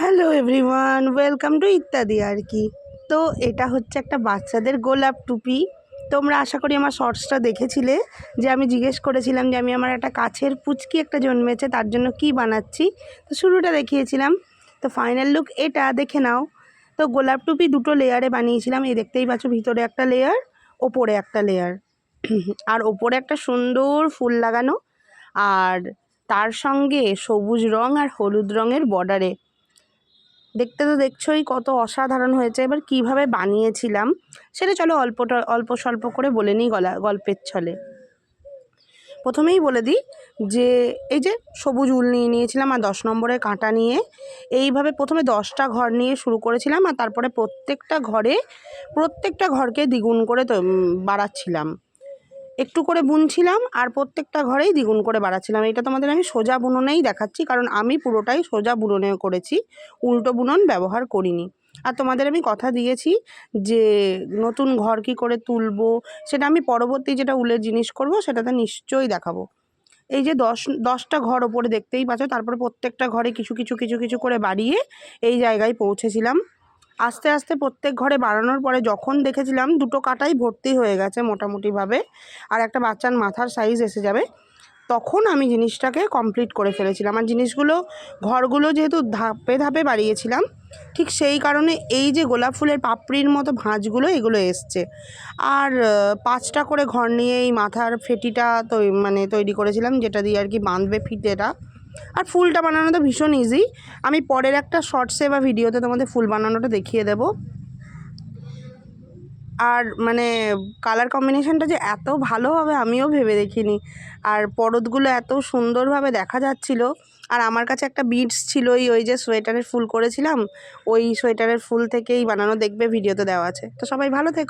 Hello everyone welcome to ইত্যাদি আর কি। তো এটা হচ্ছে একটা বাচ্চাদের গোলাপ টুপি। তোমরা আশা করি আমার শর্টসটা দেখেছিলে, যে আমি জিজ্ঞেস করেছিলাম যে আমি আমার একটা কাছের পুচকি একটা জন্মেছে, তার জন্য কি বানাচ্ছি? তো শুরুটা দেখিয়েছিলাম। তো ফাইনাল লুক এটা, দেখে নাও। তো গোলাপ টুপি দুটো লেয়ারে বানিয়েছিলাম। এই দেখতেই পাচ্ছ ভিতরে একটা লেয়ার ওপরে একটা লেয়ার আর ওপরে একটা সুন্দর ফুল লাগানো। আর তার সঙ্গে সবুজ রং আর হলুদ রঙের বর্ডারে দেখতে তো দেখছোই কত অসাধারণ হয়েছে। এবার কীভাবে বানিয়েছিলাম সেটা চলো অল্পটা, অল্প স্বল্প করে বলে নিই গলা, গল্পের ছলে। প্রথমেই বলে দিই যে, এই যে সবুজ উল নিয়ে নিয়েছিলাম আর দশ নম্বরের কাঁটা নিয়ে, এইভাবে প্রথমে দশটা ঘর নিয়ে শুরু করেছিলাম আর তারপরে প্রত্যেকটা ঘরে, প্রত্যেকটা ঘরকে দ্বিগুণ করে বাড়াচ্ছিলাম। একটু করে বুনছিলাম আর প্রত্যেকটা ঘরেই দ্বিগুণ করে বাড়াচ্ছিলাম। এটা তোমাদের আমি সোজা বুননেই দেখাচ্ছি, কারণ আমি পুরোটাই সোজা বুননে করেছি, উল্টো বুনন ব্যবহার করিনি। আর তোমাদের আমি কথা দিয়েছি যে নতুন ঘর কি করে তুলবো, সেটা আমি পরবর্তী যেটা উলের জিনিস করব সেটাতে নিশ্চয়ই দেখাবো। এই যে দশ, দশটা ঘর ওপরে দেখতেই পাচ্ছ, তারপরে প্রত্যেকটা ঘরে কিছু কিছু কিছু কিছু করে বাড়িয়ে এই জায়গায় পৌঁছেছিলাম। আস্তে আস্তে প্রত্যেক ঘরে বাড়ানোর পরে যখন দেখেছিলাম দুটো কাটাই ভর্তি হয়ে গেছে মোটামুটিভাবে, আর একটা বাচ্চার মাথার সাইজ এসে যাবে, তখন আমি জিনিসটাকে কমপ্লিট করে ফেলেছিলাম। আর জিনিসগুলো, ঘরগুলো যেহেতু ধাপে ধাপে বাড়িয়েছিলাম, ঠিক সেই কারণে এই যে গোলাপ ফুলের পাপড়ির মতো ভাঁজগুলো, এগুলো এসছে। আর পাঁচটা করে ঘর নিয়ে এই মাথার ফেটিটা তৈ মানে তৈরি করেছিলাম, যেটা দিয়ে আর কি বাঁধবে ফিতেটা। আর ফুলটা বানানো তো ভীষণ ইজি আমি পরের একটা শর্টসে বা ভিডিওতে তোমাদের ফুল বানানোটা দেখিয়ে দেবো। আর মানে কালার কম্বিনেশনটা যে এত ভালো হবে আমিও ভেবে দেখিনি। আর পরতগুলো এত সুন্দরভাবে দেখা যাচ্ছিল। আর আমার কাছে একটা বিটস ছিল ওই ওই যে সোয়েটারের ফুল করেছিলাম, ওই সোয়েটারের ফুল থেকেই বানানো দেখবে ভিডিওতে দেওয়া আছে। তো সবাই ভালো থেকো।